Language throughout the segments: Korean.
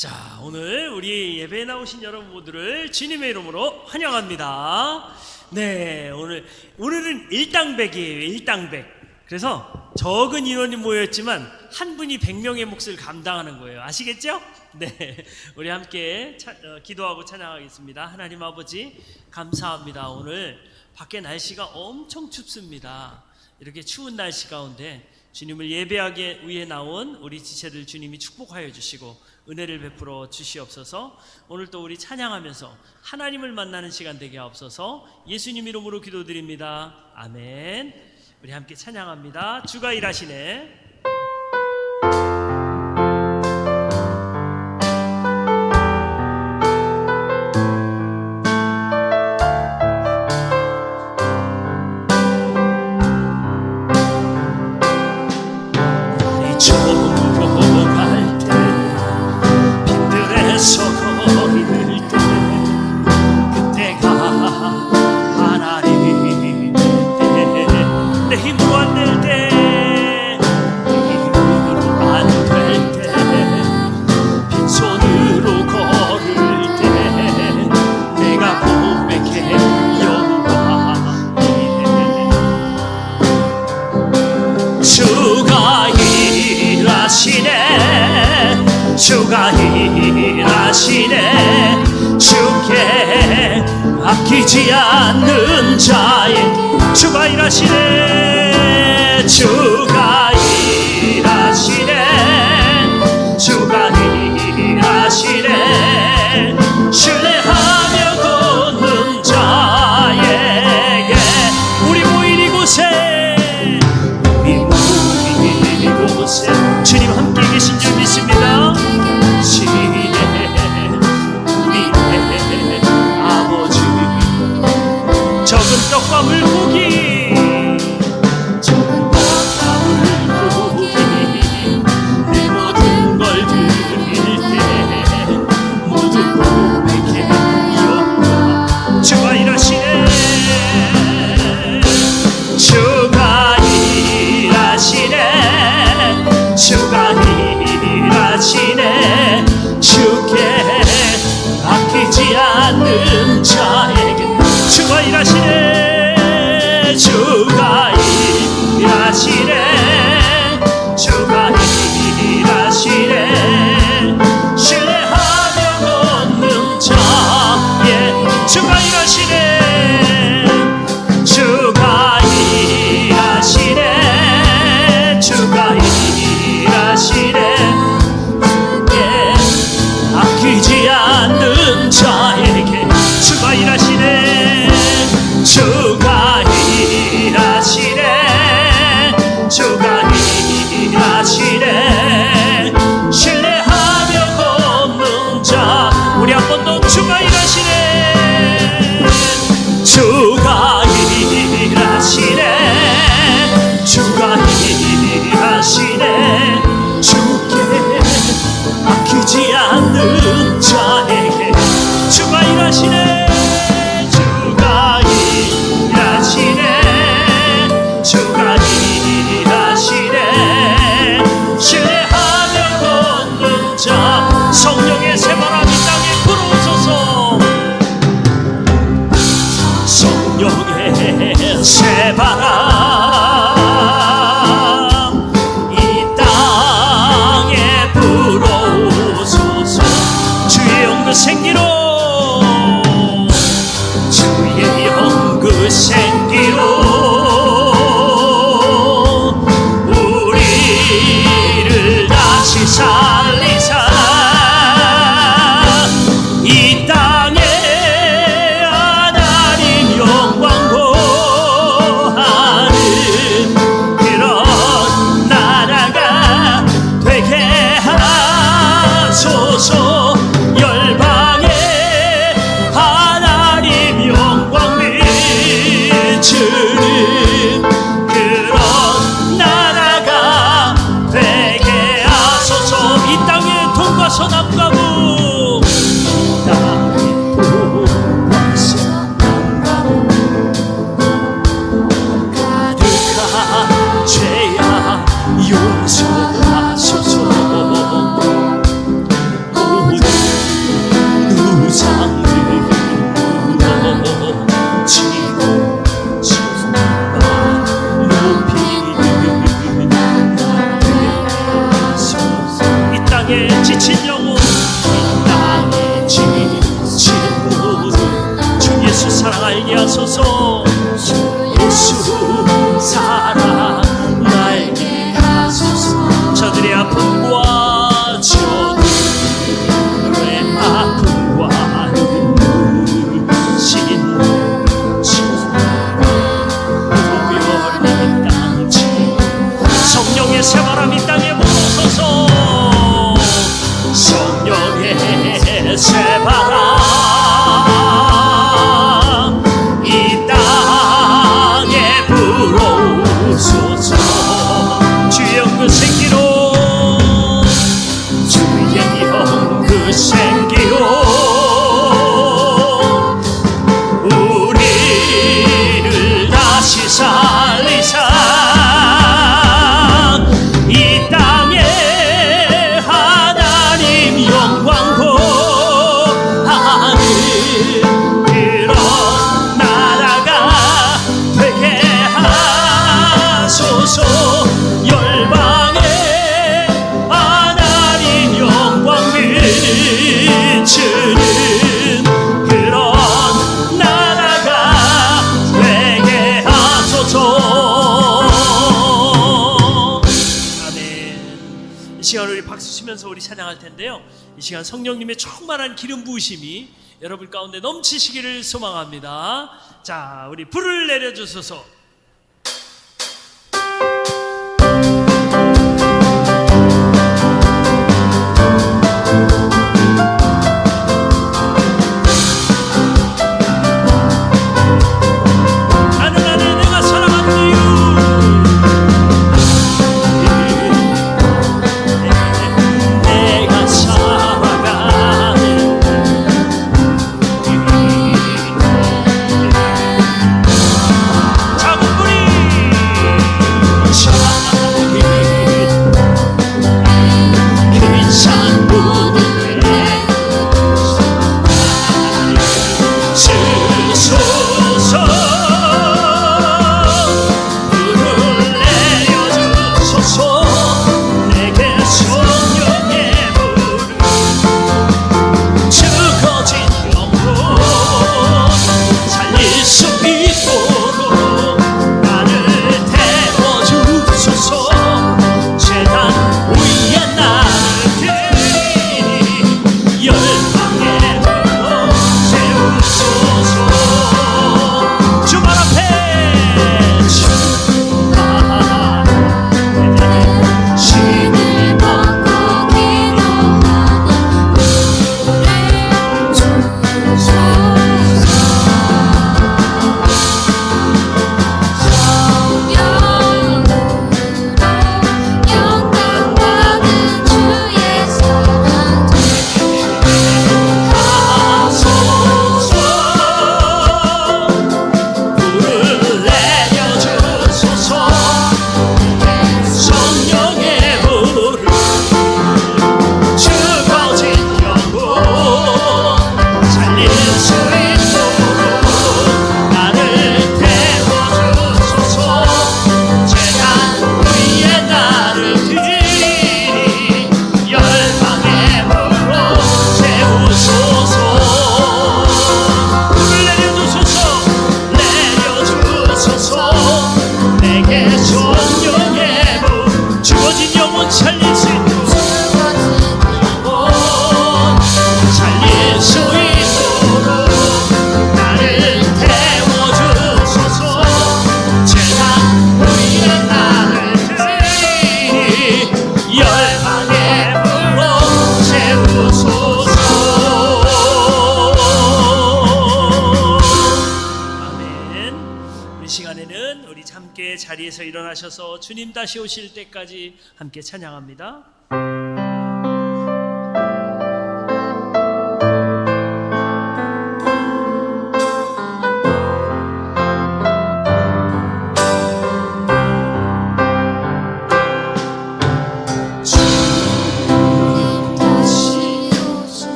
자, 오늘 우리 예배에 나오신 여러분 모두를 주님의 이름으로 환영합니다. 네, 오늘, 오늘은 일당백이에요, 일당백. 그래서 적은 인원이 모였지만 한 분이 100명의 몫을 감당하는 거예요. 아시겠죠? 네, 우리 함께 차- 어, 기도하고 찬양하겠습니다. 하나님 아버지, 감사합니다. 오늘 밖에 날씨가 엄청 춥습니다. 이렇게 추운 날씨 가운데 주님을 예배하기 위해 나온 우리 지체들 주님이 축복하여 주시고 은혜를 베풀어 주시옵소서. 오늘 또 우리 찬양하면서 하나님을 만나는 시간 되게 하옵소서. 예수님 이름으로 기도드립니다. 아멘. 우리 함께 찬양합니다. 주가 일하시네. 내 일하시네. 주가 일하시네. 주께 아끼지 않는 자의 주가 일하시네. 주 para 천안가부. 가득한 죄야 용서하소서 모든 우상들로 지고 지나 지친 se amarró. 외치면서 우리 찬양할 텐데요. 이 시간 성령님의 충만한 기름 부으심이 여러분 가운데 넘치시기를 소망합니다. 자, 우리 불을 내려주소서. 자리에서 일어나셔서 주님 다시 오실 때까지 함께 찬양합니다.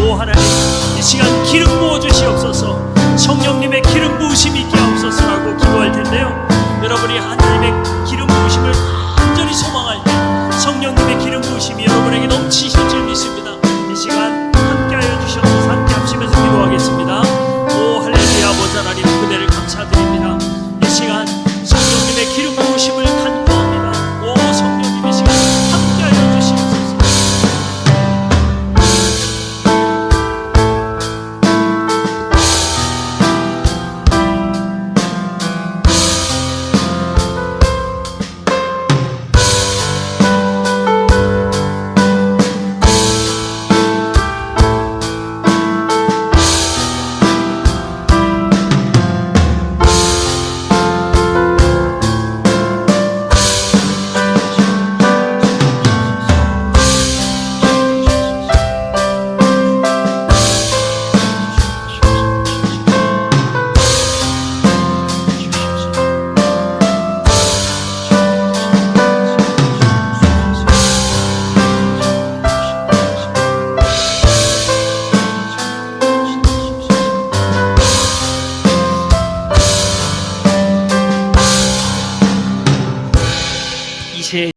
오 하나님